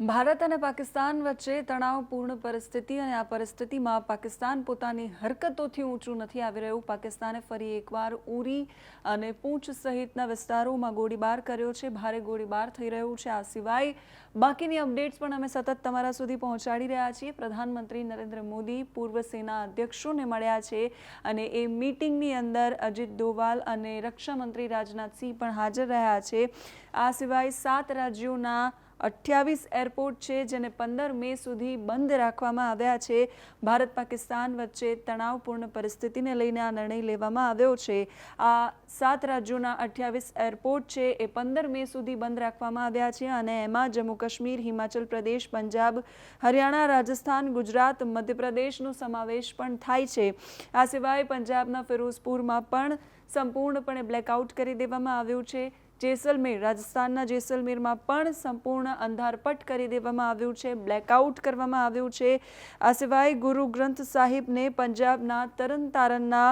ભારત અને પાકિસ્તાન વચ્ચે તણાવપૂર્ણ પરિસ્થિતિ અને આ પરિસ્થિતિમાં પાકિસ્તાન પોતાની હરકતોથી ઊંચું નથી આવી રહ્યું. પાકિસ્તાને ફરી એકવાર ઉરી અને પૂંછ સહિતના વિસ્તારોમાં ગોળીબાર કર્યો છે. ભારે ગોળીબાર થઈ રહ્યું છે. આ સિવાય બાકીની અપડેટ્સ પણ અમે સતત તમારા સુધી પહોંચાડી રહ્યા છીએ. પ્રધાનમંત્રી નરેન્દ્ર મોદી, પૂર્વ સેના અધ્યક્ષોને મળ્યા છે અને એ મીટિંગની અંદર અજીત ડોવાલ અને રક્ષામંત્રી રાજનાથસિંહ પણ હાજર રહ્યા છે. આ સિવાય સાત રાજ્યોના અઠ્યાવીસ એરપોર્ટ છે જેને પંદર મે સુધી બંધ રાખવામાં આવ્યા છે. ભારત પાકિસ્તાન વચ્ચે તણાવપૂર્ણ પરિસ્થિતિને લઈને આ નિર્ણય લેવામાં આવ્યો છે. આ સાત રાજ્યોના અઠ્યાવીસ એરપોર્ટ છે એ પંદર મે સુધી બંધ રાખવામાં આવ્યા છે અને એમાં જમ્મુ કાશ્મીર, હિમાચલ પ્રદેશ, પંજાબ, હરિયાણા, રાજસ્થાન, ગુજરાત, મધ્યપ્રદેશનો સમાવેશ પણ થાય છે. આ સિવાય પંજાબના ફિરોઝપુરમાં પણ સંપૂર્ણપણે બ્લેકઆઉટ કરી દેવામાં આવ્યું છે. જેસલમેર, રાજસ્થાનના જેસલમેરમાં પણ સંપૂર્ણ અંધારપટ કરી દેવામાં આવ્યું છે બ્લેકઆઉટ કરવામાં આવ્યું છે. આ સિવાય ગુરુ ગ્રંથ સાહિબને પંજાબના તરન તારનના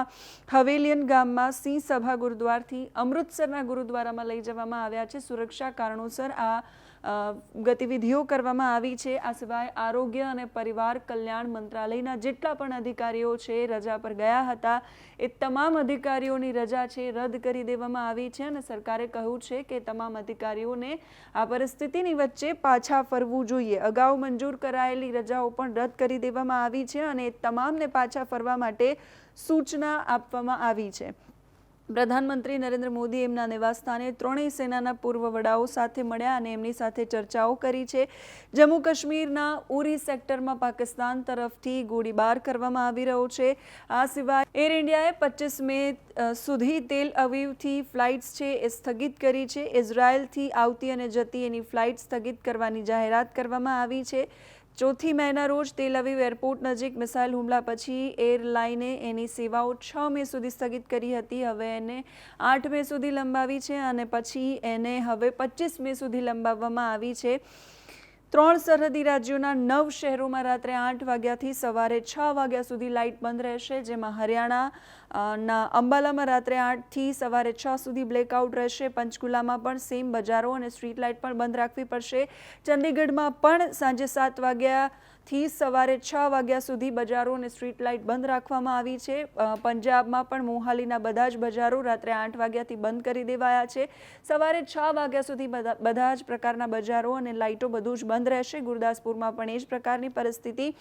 હવેલિયન ગામમાં સિંહ સભા ગુરુદ્વારથી અમૃતસરના ગુરુદ્વારામાં લઈ જવામાં આવ્યા છે. સુરક્ષા કારણોસર આ ગતિવિધિઓ કરવામાં આવી છે. આ સિવાય આરોગ્ય અને પરિવાર કલ્યાણ મંત્રાલયના જેટલા પણ અધિકારીઓ છે, રજા પર ગયા હતા, એ તમામ અધિકારીઓની રજા છે, રદ કરી દેવામાં આવી છે અને સરકારે કહ્યું છે કે તમામ અધિકારીઓને આ પરિસ્થિતિની વચ્ચે પાછા ફરવું જોઈએ. અગાઉ મંજૂર કરાયેલી રજાઓ પણ રદ કરી દેવામાં આવી છે અને તમામને પાછા ફરવા માટે સૂચના આપવામાં આવી છે. પ્રધાનમંત્રી નરેન્દ્ર મોદી એમના નિવાસસ્થાને ત્રણેય સેનાના પૂર્વ વડાઓ સાથે મળ્યા અને એમની સાથે ચર્ચાઓ કરી છે. જમ્મુ કાશ્મીરના ઉરી સેક્ટરમાં પાકિસ્તાન તરફથી ગોળીબાર કરવામાં આવી રહ્યો છે. આ સિવાય એર ઇન્ડિયાએ પચીસ મે સુધી તેલ અવીવથી ફ્લાઇટ્સ છે એ સ્થગિત કરી છે. ઇઝરાયલથી આવતી અને જતી એની ફ્લાઇટ સ્થગિત કરવાની જાહેરાત કરવામાં આવી છે. ચોથી મેના રોજ તેલ અવિવ એરપોર્ટ નજીક મિસાઇલ હુમલા પછી એરલાઈને એની સેવાઓ છ મે સુધી સ્થગિત કરી હતી. હવે એને આઠ મે સુધી લંબાવી છે અને પછી એને હવે પચીસ મે સુધી લંબાવવામાં આવી છે. ત્રણ સરહદી રાજ્યોના નવ શહેરોમાં રાત્રે આઠ વાગ્યાથી સવારે છ વાગ્યા સુધી લાઇટ બંધ રહેશે, જેમાં હરિયાણા ના અંબાલામાં રાત્રે આઠથી સવારે છ સુધી બ્લેકઆઉટ રહેશે, પંચકુલામાં પણ સેમ બજારો અને સ્ટ્રીટ લાઇટ પણ બંધ રાખવી પડશે. ચંદીગઢમાં પણ સાંજે સાત વાગ્યાથી સવારે છ વાગ્યા સુધી બજારો અને સ્ટ્રીટ લાઇટ બંધ રાખવામાં આવી છે. પંજાબમાં પણ મોહાલીના બધા જ બજારો રાત્રે આઠ વાગ્યાથી બંધ કરી દેવાયા છે. સવારે છ વાગ્યા સુધી બધા જ પ્રકારના બજારો અને લાઇટો બધું જ બંધ રહેશે. ગુરદાસપુરમાં પણ એ જ પ્રકારની પરિસ્થિતિ.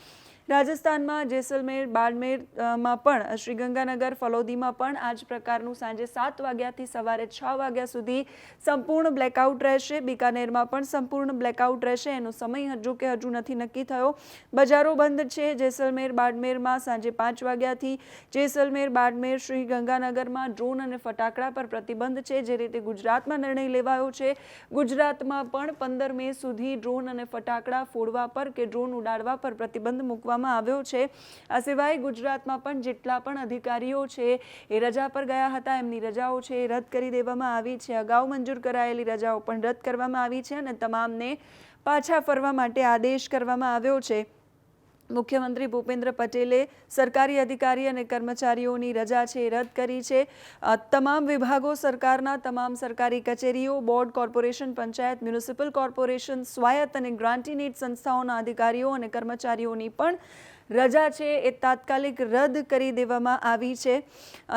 રાજસ્થાનમાં જેસલમેર બાડમેરમાં પણ, શ્રીગંગાનગર, ફલોદીમાં પણ આ જ પ્રકારનું સાંજે સાત વાગ્યાથી સવારે છ વાગ્યા સુધી સંપૂર્ણ બ્લેકઆઉટ રહેશે. બિકાનેરમાં પણ સંપૂર્ણ બ્લેકઆઉટ રહેશે. એનો સમય હજુ કે હજુ નથી નક્કી થયો. બજારો બંધ છે. જેસલમેર, બાડમેરમાં સાંજે પાંચ વાગ્યાથી જેસલમેર, બાડમેર, શ્રી ગંગાનગરમાં ડ્રોન અને ફટાકડા પર પ્રતિબંધ છે, જે રીતે ગુજરાતમાં નિર્ણય લેવાયો છે. ગુજરાતમાં પણ પંદર મે સુધી ડ્રોન અને ફટાકડા ફોડવા પર કે ડ્રોન ઉડાડવા પર પ્રતિબંધ મૂકવામાં આવ્યો છે. આ સિવાય ગુજરાતમાં પણ જેટલા પણ અધિકારીઓ છે, એ રજા પર ગયા હતા. એમની રજાઓ છે એ રદ કરી દેવામાં આવી છે. અગાઉ મંજૂર કરાયેલી રજાઓ પણ રદ કરવામાં આવી છે અને તમામને પાછા ફરવા માટે આદેશ કરવામાં આવ્યો છે. મુખ્યમંત્રી ભૂપેન્દ્ર પટેલે સરકારી અધિકારી અને કર્મચારીઓની રજા છે, રદ કરી છે. તમામ વિભાગો સરકારના તમામ સરકારી કચેરીઓ, board corporation, panchayat, municipal corporation, સ્વાયત્ત અને ગ્રાન્ટીનેટ સંસ્થાઓના અધિકારીઓ અને કર્મચારીઓની પણ રજા છે એ તાત્કાલિક રદ કરી દેવામાં આવી છે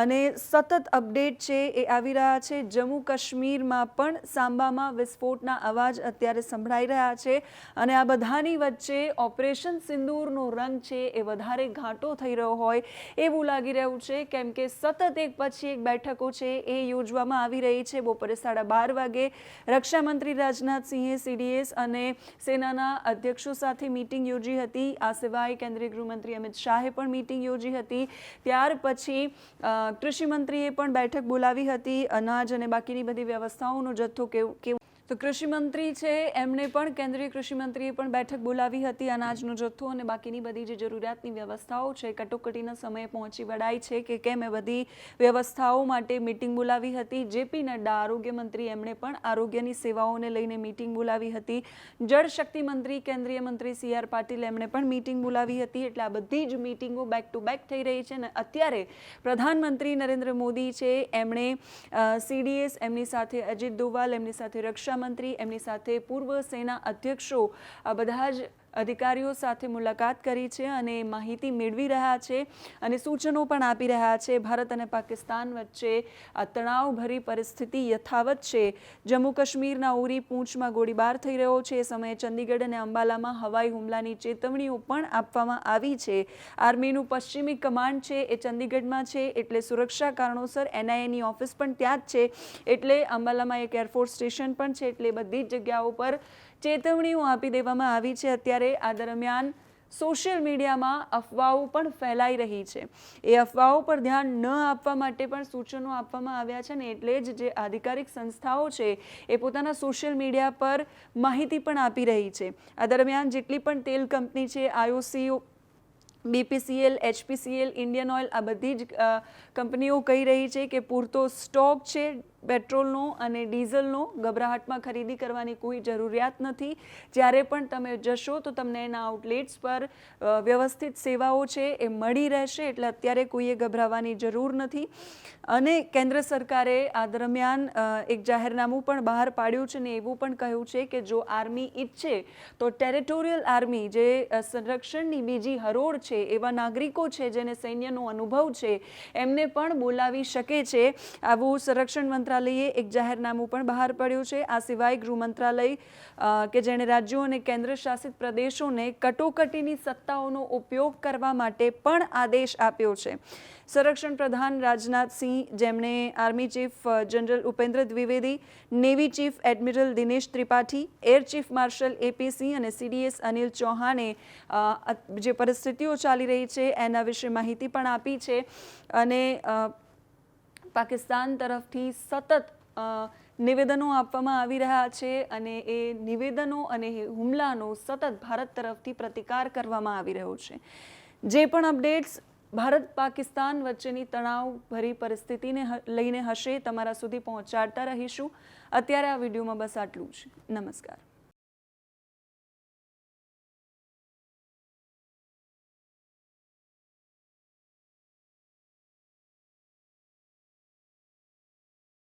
અને સતત અપડેટ છે એ આવી રહ્યા છે. જમ્મુ કાશ્મીરમાં પણ સાંબામાં વિસ્ફોટના અવાજ અત્યારે સંભળાઈ રહ્યા છે અને આ બધાની વચ્ચે ઓપરેશન સિંદૂરનો રંગ છે એ વધારે ઘાટો થઈ રહ્યો હોય એવું લાગી રહ્યું છે. કેમ કે સતત એક પછી એક બેઠકો છે એ યોજવામાં આવી રહી છે. બપોરે સાડા બાર વાગે રક્ષામંત્રી રાજનાથસિંહે સીડીએસ અને સેનાના અધ્યક્ષો સાથે મીટિંગ યોજી હતી. આ સિવાય કેન્દ્રીય ગૃહમંત્રી અમિત શાહે પણ મીટિંગ યોજી હતી. ત્યાર પછી અ, કૃષિમંત્રીએ પણ બેઠક બોલાવી હતી. અનાજ અને બાકીની બધી વ્યવસ્થાઓનો જથ્થો કેવું તો કૃષિમંત્રી છે, એમણે પણ કેન્દ્રીય કૃષિમંત્રીએ પણ બેઠક બોલાવી હતી અનાજનો જથ્થો અને બાકીની બધી જે જરૂરિયાતની વ્યવસ્થાઓ છે, કટોકટીના સમયે પહોંચી વળાય છે કે કેમ એ બધી વ્યવસ્થાઓ માટે મીટિંગ બોલાવી હતી. જેપી નડ્ડા, આરોગ્ય મંત્રી એમણે પણ આરોગ્યની સેવાઓને લઈને મિટિંગ બોલાવી હતી. જળશક્તિ મંત્રી, કેન્દ્રીય મંત્રી સી આર પાટીલ એમણે પણ મીટિંગ બોલાવી હતી. એટલે આ બધી જ મીટિંગો બેક ટુ બેક થઈ રહી છે અને અત્યારે પ્રધાનમંત્રી નરેન્દ્ર મોદી છે, એમણે સીડીએસ એમની સાથે અજીત દોવાલ, એમની સાથે રક્ષા મંત્રી એમની સાથે પૂર્વ સેના અધ્યક્ષો આ બધા જ અધિકારીઓ સાથે મુલાકાત કરી છે અને માહિતી મેળવી રહ્યા છે અને સૂચનો પણ આપી રહ્યા છે. ભારત અને પાકિસ્તાન વચ્ચે આ તણાવભરી પરિસ્થિતિ યથાવત છે. જમ્મુ કાશ્મીરના ઉરી પૂંછમાં ગોળીબાર થઈ રહ્યો છે. એ સમયે ચંદીગઢ અને અંબાલામાં હવાઈ હુમલાની ચેતવણીઓ પણ આપવામાં આવી છે. આર્મીનું પશ્ચિમી કમાન્ડ છે એ ચંદીગઢમાં છે એટલે સુરક્ષા કારણોસર એનઆઈએની ઓફિસ પણ ત્યાં જ છે. એટલે અંબાલામાં એક એરફોર્સ સ્ટેશન પણ છે. એટલે બધી જ જગ્યાઓ પર ચેતવણીઓ આપી દેવામાં આવી છે. અત્યારે આ દરમિયાન સોશિયલ મીડિયામાં અફવાઓ પણ ફેલાઈ રહી છે. એ અફવાઓ પર ધ્યાન ન આપવા માટે પણ સૂચનો આપવામાં આવ્યા છે ને એટલે જ જે આધિકારિક સંસ્થાઓ છે એ પોતાના સોશિયલ મીડિયા પર માહિતી પણ આપી રહી છે. આ દરમિયાન જેટલી પણ તેલ કંપની છે IOC BPCL, HPCL, Indian oil આ બધી જ કંપનીઓ કહી રહી છે કે પૂરતો સ્ટોક છે. પેટ્રોલનો અને ડીઝલનો ગભરાહટમાં ખરીદી કરવાની કોઈ જરૂરિયાત નથી. જ્યારે પણ તમે જશો તો તમને એના આઉટલેટ્સ પર વ્યવસ્થિત સેવાઓ છે એ મળી રહેશે એટલે અત્યારે કોઈએ ગભરાવાની જરૂર નથી. અને કેન્દ્ર સરકારે આ દરમિયાન એક જાહેરનામું પણ બહાર પાડ્યું છે ને એવું પણ કહ્યું છે કે જો આર્મી ઈચ્છે તો ટેરિટોરિયલ આર્મી જે સંરક્ષણની બીજી હરોળ છે એવા નાગરિકો છે જેને સૈન્યનો અનુભવ છે એમને પણ બોલાવી શકે છે. આવું સંરક્ષણ મંત્રાલયે એક જાહેરનામું પણ બહાર પાડ્યું છે. આ સિવાય ગૃહ મંત્રાલય કે જેણે રાજ્યો અને કેન્દ્ર શાસિત પ્રદેશોને કટોકટીની સત્તાઓનો ઉપયોગ કરવા માટે પણ આદેશ આપ્યો છે. સંરક્ષણ પ્રધાન રાજનાથસિંહ જેમણે army chief general Upendra Dwivedi, navy chief admiral Dinesh Tripathi, air chief marshal AP Singh અને સીડીએસ અનિલ ચૌહાણે જે પરિસ્થિતિઓ ચાલી રહી છે એના વિશે માહિતી પણ આપી છે. અને પાકિસ્તાન તરફથી સતત નિવેદનો આપવામાં આવી રહ્યા છે અને એ નિવેદનો અને હુમલાનો સતત ભારત તરફથી પ્રતિકાર કરવામાં આવી રહ્યો છે. જે પણ અપડેટ્સ ભારત પાકિસ્તાન વચ્ચેની તણાવભરી પરિસ્થિતિને લઈને હશે તમારા સુધી પહોંચાડતા રહીશું. અત્યારે આ વિડીયોમાં બસ આટલું જ. નમસ્કાર.